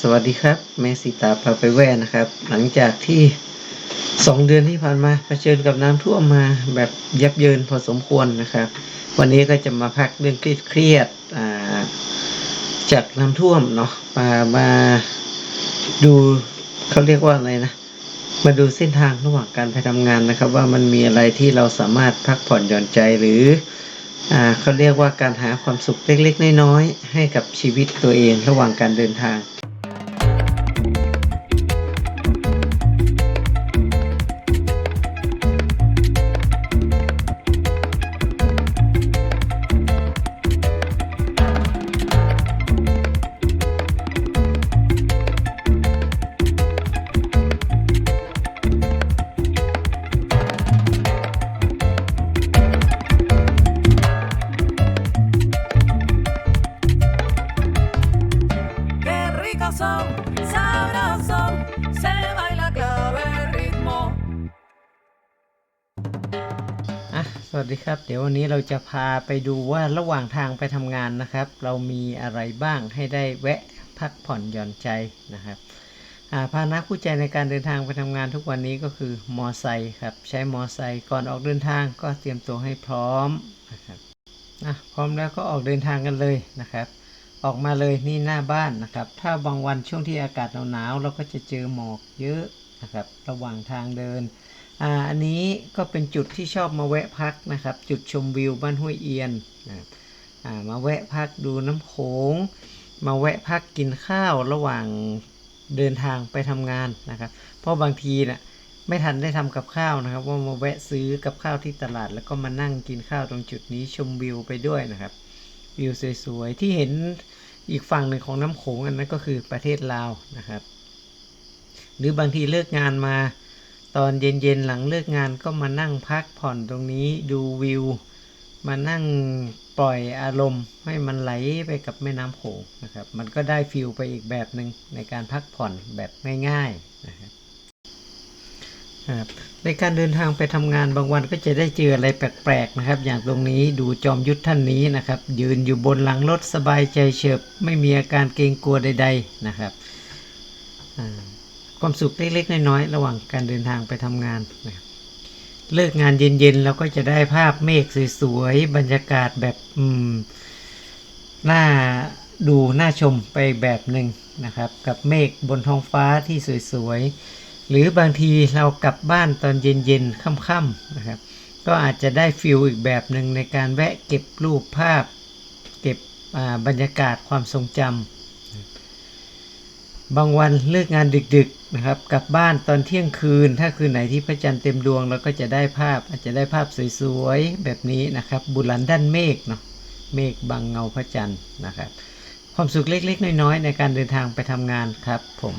สวัสดีครับแม่สีตาพาไปแว่นะครับ หลังจากที่สองเดือนที่ผ่านมาเผชิญกับน้ำท่วมมาแบบยับเยินพอสมควรนะครับ วันนี้ก็จะมาพักเรื่องเครียดๆอ่าจากน้ำท่วมเนาะมามาดูเขาเรียกว่าอะไรนะมาดูเส้นทางระหว่างการไปทำงานนะครับ ว่ามันมีอะไรที่เราสามารถพักผ่อนหย่อนใจหรืออ่าเขาเรียกว่าการหาความสุขเล็กๆน้อยๆให้กับชีวิตตัวเองระหว่างการเดินทาง se baila clave el ritmo. อะสวัสดีครับ เดี๋ยววันนี้เราจะพาไปดูว่าระหว่างทางไปทำงานนะครับ เรามีอะไรบ้างให้ได้แวะพักผ่อนหย่อนใจนะครับอ่าพาหนะคู่ใจในการเดินทางไปทำงานทุกวันนี้ก็คือมอไซค์ครับ ใช้มอไซค์ก่อนออกเดินทางก็เตรียมตัวให้พร้อมนะครับอะพร้อมแล้วก็ออกเดินทางกันเลยนะครับ ออกมาเลยนี่หน้าบ้านนะครับ ถ้าบางวันช่วงที่อากาศหนาวๆเราก็จะเจอหมอกเยอะนะครับ ระหว่างทางเดินอ่าอันนี้ก็เป็นจุดที่ชอบมาแวะพักนะครับ จุดชมวิวบ้านห้วยเอียนนะอ่ามาแวะพักดูน้ำโขงมาแวะพักกินข้าวระหว่างเดินทางไปทำงานนะครับ เพราะบางทีนะ่ะไม่ทันได้ทำกับข้าวนะครับ ว่ามาแวะซื้อกับข้าวที่ตลาด แล้วก็มานั่งกินข้าวตรงจุดนี้ชมวิวไปด้วยนะครับ วิวสวยๆ ที่เห็นอีกฝั่งหนึ่งของน้ำโขงอันนั้นก็คือประเทศลาวนะครับ หรือบางทีเลิกงานมาตอนเย็นๆหลังเลิกงานก็มานั่งพักผ่อนตรงนี้ดูวิว มานั่งปล่อยอารมณ์ให้มันไหลไปกับแม่น้ำโขงนะครับ มันก็ได้ฟิลไปอีกแบบหนึ่งในการพักผ่อนแบบง่ายๆนะ ครับในการเดินทางไปทำงานบางวันก็จะได้เจออะไรแปลกๆนะครับ อย่างตรงนี้ดูจอมยุทธท่านนี้นะครับ ยืนอยู่บนหลังรถสบายใจเฉิบไม่มีอาการเกรงกลัวใด ๆนะครับความสุขเล็กๆน้อยๆระหว่างการเดินทางไปทำงานนะครับเลิกงานเย็นๆเราก็จะได้ภาพเมฆสวยๆบรรยากาศแบบอืมน่าดูน่าชมไปแบบหนึ่งนะครับ กับเมฆบนท้องฟ้าที่สวยๆ หรือบางทีเรากลับบ้านตอนเย็นๆค่ำๆนะครับ ก็อาจจะได้ฟิลอีกแบบหนึ่งในการแวะเก็บรูปภาพ เก็บบรรยากาศความทรงจำบางวันเลิกงานดึกๆนะครับ กลับบ้านตอนเที่ยงคืน ถ้าคืนไหนที่พระจันทร์เต็มดวงเราก็จะได้ภาพอาจจะได้ภาพสวยๆแบบนี้นะครับ บุหลันด้านเมฆเนาะเมฆบังเงาพระจันทร์นะครับ ความสุขเล็กๆ น้อยๆ ในการเดินทางไปทำงานครับผม